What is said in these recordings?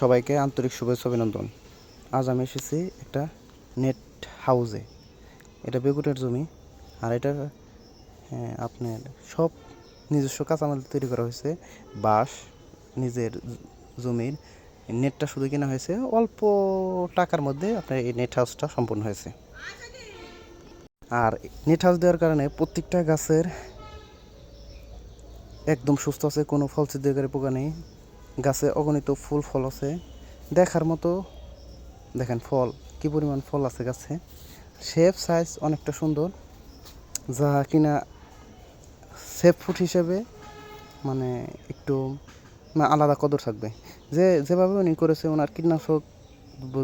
সবাইকে আন্তরিক শুভেচ্ছা অভিনন্দন। আজ আমি এসেছি একটা নেট হাউসে। এটা বেগুনের জমি আর এটা হ্যাঁ, আপনার সব নিজস্ব কাঁচামাল তৈরি করা হয়েছে। বাঁশ নিজের জমির নেটটা শুধু কেনা হয়েছে। অল্প টাকার মধ্যে আপনার এই নেট হাউসটা সম্পূর্ণ হয়েছে। আর নেট হাউস দেওয়ার কারণে প্রত্যেকটা গাছের একদম সুস্থ আছে কোনো ফল ছিদ্রকারী পোকা নেই। গাছে অগণিত ফুল ফল আছে। দেখার মতো, দেখেন ফল, কি পরিমাণ ফল আছে গাছে। শেপ সাইজ অনেকটা সুন্দর, যা কিনা সেফ ফুড হিসেবে মানে একটু না আলাদা কদর থাকবে। যে, যেভাবে উনি করেছে, ওনার কীটনাশক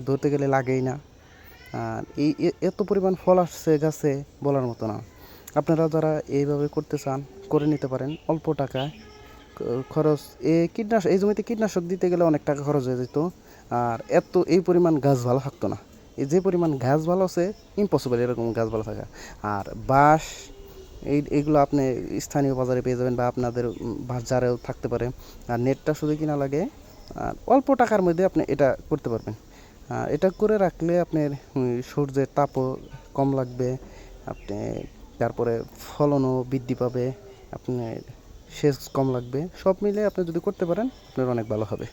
ধরতে গেলে লাগেই না। আর এই এত পরিমাণ ফল আসছে গাছে বলার মতো না। আপনারা যারা এইভাবে করতে চান, করে নিতে পারেন অল্প টাকায়। খরচ, এ কীটনাশক এই জমিতে কীটনাশক দিতে গেলে অনেক টাকা খরচ হয়ে যেত। আর এত, এই পরিমাণ গাছ ভালো থাকতো না। এই যে পরিমাণ গাছ ভালো আছে ইম্পসিবল এরকম গাছ ভালো থাকা। আর বাঁশ, এই এইগুলো আপনি স্থানীয় বাজারে পেয়ে যাবেন বা আপনাদের বাজারেও থাকতে পারে। আর নেটটা শুধু কিনা লাগে, আর অল্প টাকার মধ্যে আপনি এটা করতে পারবেন। এটা করে রাখলে আপনার সূর্যের তাপও কম লাগবে, আপনি, তারপরে ফলনও বৃদ্ধি পাবে, আপনার সেচ কম লাগবে। সব মিলে আপনি যদি করতে পারেন আপনার অনেক ভালো হবে।